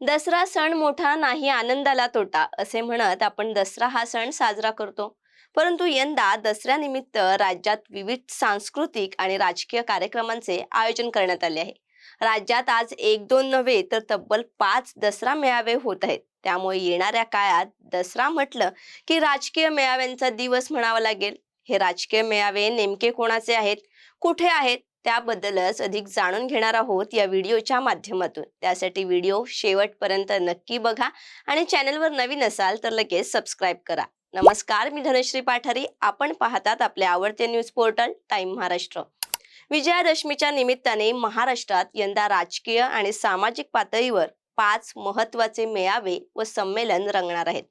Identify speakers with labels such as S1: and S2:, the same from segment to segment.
S1: दसरा सण मोठा नाही आनंदाला तोटा असे म्हणत आपण दसरा हा सण साजरा करतो. परंतु यंदा दसऱ्यानिमित्त राज्यात विविध सांस्कृतिक आणि राजकीय कार्यक्रमांचे आयोजन करण्यात आले आहे. राज्यात आज एक दोन नव्हे तर तब्बल पाच दसरा मेळावे होत आहेत. त्यामुळे येणाऱ्या काळात दसरा म्हटलं की राजकीय मेळाव्यांचा दिवस म्हणावा लागेल. हे राजकीय मेळावे नेमके कोणाचे आहेत? कुठे आहेत? त्याबद्दलच अधिक जाणून घेणार आहोत या व्हिडिओच्या माध्यमातून. त्यासाठी व्हिडिओ शेवटपर्यंत नक्की बघा आणि चॅनलवर नवीन असाल तर लगेच सबस्क्राईब करा. नमस्कार मी धनश्री पाठारी. आपण पाहतात आपले आवडते न्यूज पोर्टल टाइम महाराष्ट्र. विजयादशमीच्या निमित्ताने महाराष्ट्रात यंदा राजकीय आणि सामाजिक पातळीवर पाच महत्त्वाचे मेळावे व संमेलन रंगणार आहेत.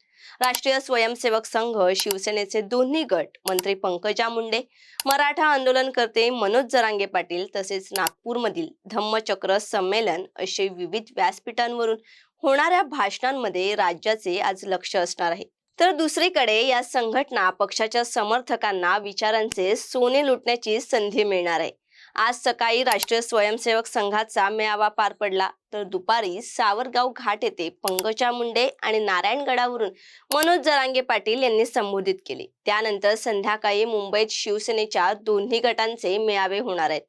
S1: राष्ट्रीय स्वयंसेवक संघ शिवसेनेचे दोन्ही गट मंत्री पंकजा मुंडे मराठा आंदोलनकर्ते मनोज जरांगे पाटील तसेच नागपूरमधील धम्मचक्र संमेलन असे विविध व्यासपीठांवरून होणाऱ्या भाषणांमध्ये राज्याचे आज लक्ष असणार आहे. तर दुसरीकडे या संघटना पक्षाच्या समर्थकांना विचारांचे सोने लुटण्याची संधी मिळणार आहे. आज सकाळी राष्ट्रीय स्वयंसेवक संघाचा मेळावा पार पडला. तर दुपारी सावरगाव घाट येथे पंकजा मुंडे आणि नारायणगडावरून मनोज जरांगे पाटील यांनी संबोधित केले. त्यानंतर संध्याकाळी मुंबईत शिवसेनेच्या दोन्ही गटांचे मेळावे होणार आहेत.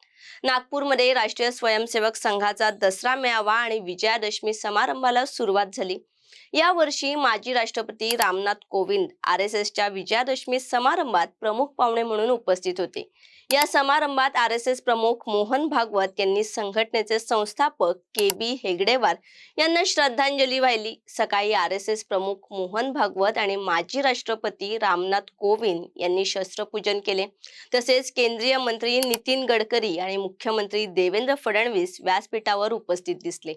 S1: नागपूरमध्ये राष्ट्रीय स्वयंसेवक संघाचा दसरा मेळावा आणि विजयादशमी समारंभाला सुरुवात झाली. या वर्षी माजी राष्ट्रपती रामनाथ कोविंद आर एस एसच्या विजयादशमी समारंभात प्रमुख पाहुणे म्हणून उपस्थित होते. या समारंभात आर एस एस प्रमुख मोहन भागवत यांनी संघटनेचे संस्थापक के बी हेगडेवार यांना श्रद्धांजली वाहिली. सकाळी आर एस एस प्रमुख मोहन भागवत आणि माजी राष्ट्रपती रामनाथ कोविंद यांनी शस्त्रपूजन केले. तसेच केंद्रीय मंत्री नितीन गडकरी आणि मुख्यमंत्री देवेंद्र फडणवीस व्यासपीठावर उपस्थित दिसले.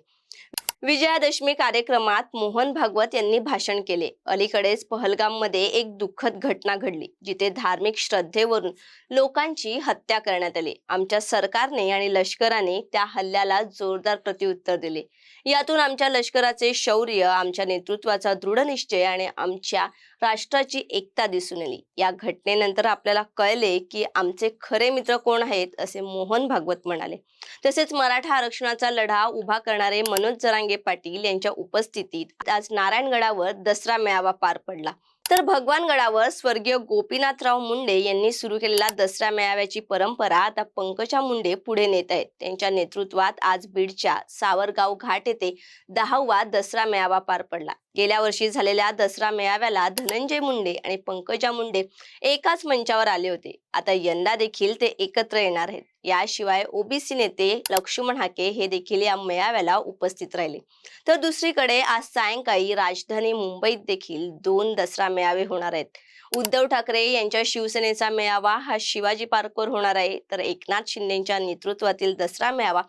S1: विजयादशमी कार्यक्रमात मोहन भागवत यांनी भाषण केले. अलीकडेच पहलगाममध्ये एक दुःखद घटना घडली जिथे धार्मिक श्रद्धेवरून लोकांची हत्या करण्यात आली. आमच्या सरकारने आणि लष्कराने त्या हल्ल्याला जोरदार प्रत्युत्तर दिले. यातून आमच्या लष्कराचे शौर्य आमच्या नेतृत्वाचा दृढ निश्चय आणि आमच्या राष्ट्राची एकता दिसून आली. या घटनेनंतर आपल्याला कळले की आमचे खरे मित्र कोण आहेत असे मोहन भागवत म्हणाले. तसेच मराठा आरक्षणाचा लढा उभा करणारे मनोज जरांगे पाटील यांच्या उपस्थितीत आज नारायणगडावर दसरा मेळावा पार पडला. तर भगवानगडावर स्वर्गीय गोपीनाथराव मुंडे यांनी सुरू केलेला दसरा मेळाव्याची परंपरा आता पंकजा मुंडे पुढे नेत आहेत. त्यांच्या नेतृत्वात आज बीडच्या सावरगाव घाट येथे दहावा दसरा मेळावा पार पडला. गेल्या वर्षी झालेल्या दसरा मेळाव्याला धनंजय मुंडे आणि पंकजा मुंडे एकाच मंचावर आले होते. आता यंदा देखील ते एकत्र येणार आहेत. याशिवाय ओबीसी नेते लक्ष्मण हाके हे देखील या मेळाव्याला उपस्थित राहिले. तर दुसरीकडे आज सायंकाळी राजधानी मुंबईत देखील दोन दसरा मेळावे होणार आहेत. उद्धव ठाकरे यांच्या शिवसेनेचा मेळावा हा शिवाजी पार्कवर होणार आहे. तर एकनाथ शिंदेच्या नेतृत्वातील दसरा मेळावा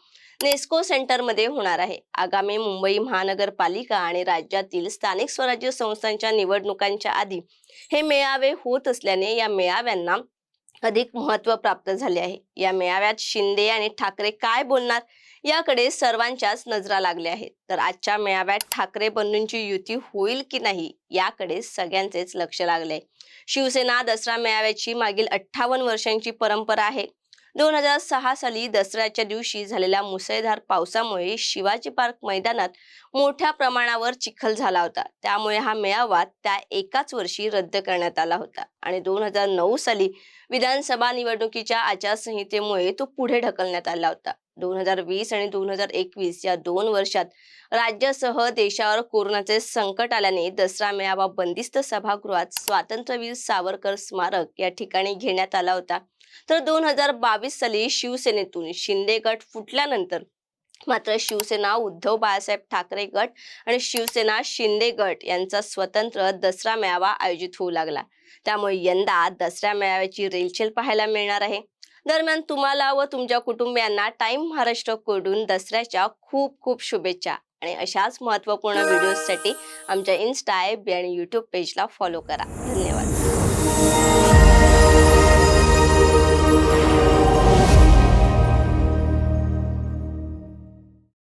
S1: नेस्को सेंटरमध्ये होणार आहे. आगामी मुंबई महानगरपालिका आणि राज्यातील स्थानिक स्वराज्य संस्थांच्या निवडणुकांच्या आधी हे मेळावे होत असल्याने या मेळाव्यांना अधिक महत्त्व प्राप्त झाले आहे. या मेळाव्यात शिंदे आणि ठाकरे काय बोलणार याकडे सर्वांच्याच नजरा लागल्या आहेत. तर आजच्या मेळाव्यात ठाकरे बंधूंची युती होईल की नाही याकडे सगळ्यांचेच लक्ष लागले आहे. शिवसेना दसरा मेळाव्याची मागील अठ्ठावन्न वर्षांची परंपरा आहे. दोन हजार सहा साली दसऱ्याच्या दिवशी झालेल्या मुसळधार पावसामुळे शिवाजी पार्क मैदानात मोठ्या प्रमाणावर चिखल झाला होता. त्यामुळे हा मेळावा त्या एकाच वर्षी रद्द करण्यात आला होता आणि दोन हजार नऊ साली विधानसभा निवडणुकीच्या आचारसंहितेमुळे तो पुढे ढकलण्यात आला होता. दोन हजार वीस आणि दोन हजार एकवीस या दोन वर्षात राज्यासह देशावर कोरोनाचे संकट आल्याने दसरा मेळावा बंदिस्त सभागृहात स्वातंत्र्यवीर सावरकर स्मारक या ठिकाणी घेण्यात आला होता. तर दोन हजार बावीस साली शिवसेनेतून शिंदे गट फुटल्यानंतर मात्र शिवसेना उद्धव बाळासाहेब ठाकरे गट आणि शिवसेना शिंदे गट यांचा स्वतंत्र दसरा मेळावा आयोजित होऊ लागला. त्यामुळे यंदा दसऱ्या मेळाव्याची रेलचेल पाहायला मिळणार आहे. दरम्यान तुम्हाला व तुमच्या कुटुंबियांना टाइम महाराष्ट्रकडून दसऱ्याच्या खूप खूप शुभेच्छा. आणि अशाच महत्त्वपूर्ण व्हिडिओजसाठी आमच्या इन्स्टा ॲप आणि यूट्यूब पेजला फॉलो करा. धन्यवाद.